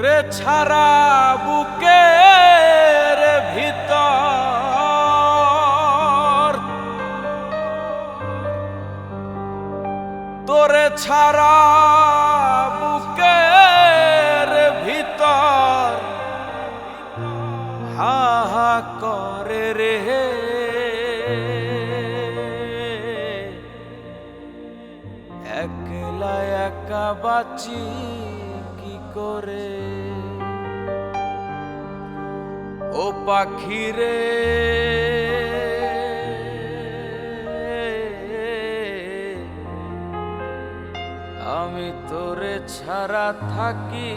তোরে ছাড়া বুকের ভিতর। তোরে ছাড়া বুকের ভিতর। হা হা করে রে। একলা একা করে। ও পাখিরে আমি তোরে ছাড়া থাকি।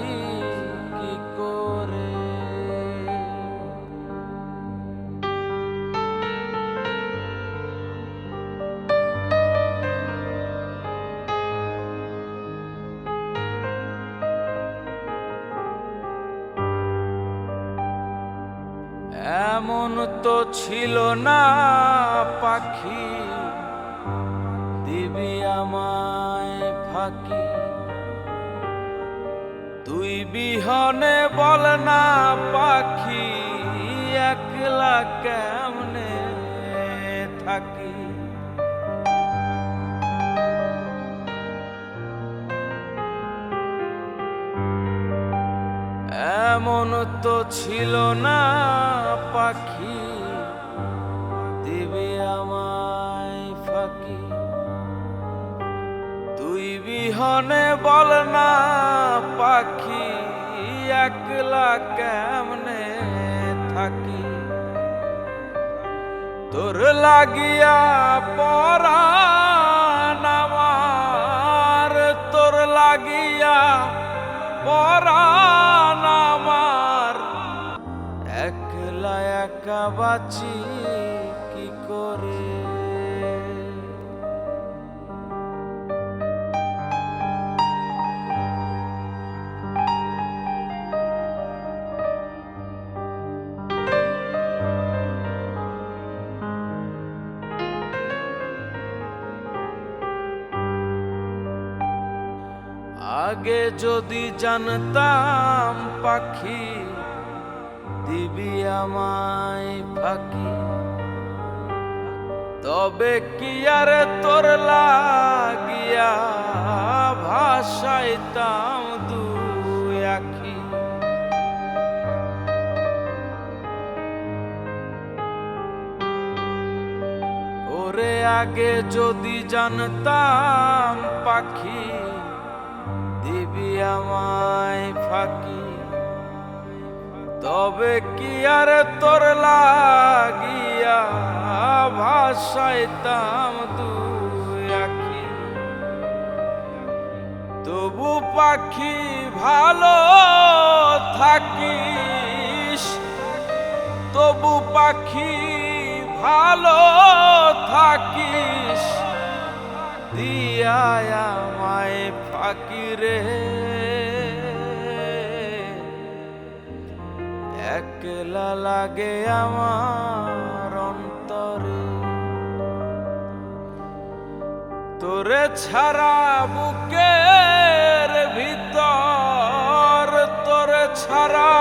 এমন তো ছিল না পাখি। দিবি আমায় ফাঁকি। তুই বিহনে বল না পাখি, একলা কেমনে থাকি? এমন তো ছিল না পাখি। দিবি আমায় ফাঁকি। তুই বিহনে বল না পাখি, একলা কেমনে থাকি? তোর লাগিয়া পরাণ পরাণ আমার একলা একা বাঁচি আগে যদি জানতাম পাখি, দিবি আমায় ফাঁকি। তবে কি আর তোর লাগিয়া ভাসাইতাম দু আখি? ওরে আগে যদি জানতাম পাখি দিবি আমায় ফাঁকি। তবে কি আর তোর লাগিয়া ভাসাইতাম দুই আখি? তবু পাখি ভালো থাকিস। তবু পাখি ভালো থাকিস। দিয়ায় আমায় ফাঁকি রে একলা লাগে আমার অন্তরে। তোরে ছাড়া বুকের ভিতর, তোরে ছাড়া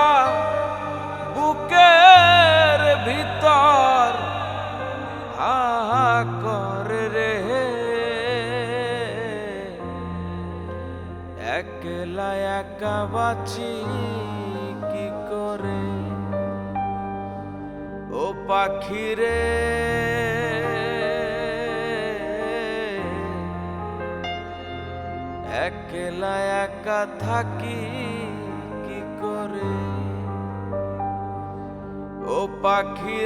বুকের ভিতর একলা একা বাঁচি কি করে? ও পাখি রে একলা একা থাকি কি করে? ও পাখি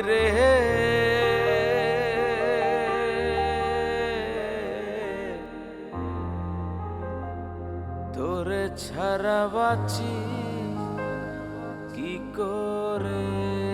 ছাড়া বাঁচি কি করে?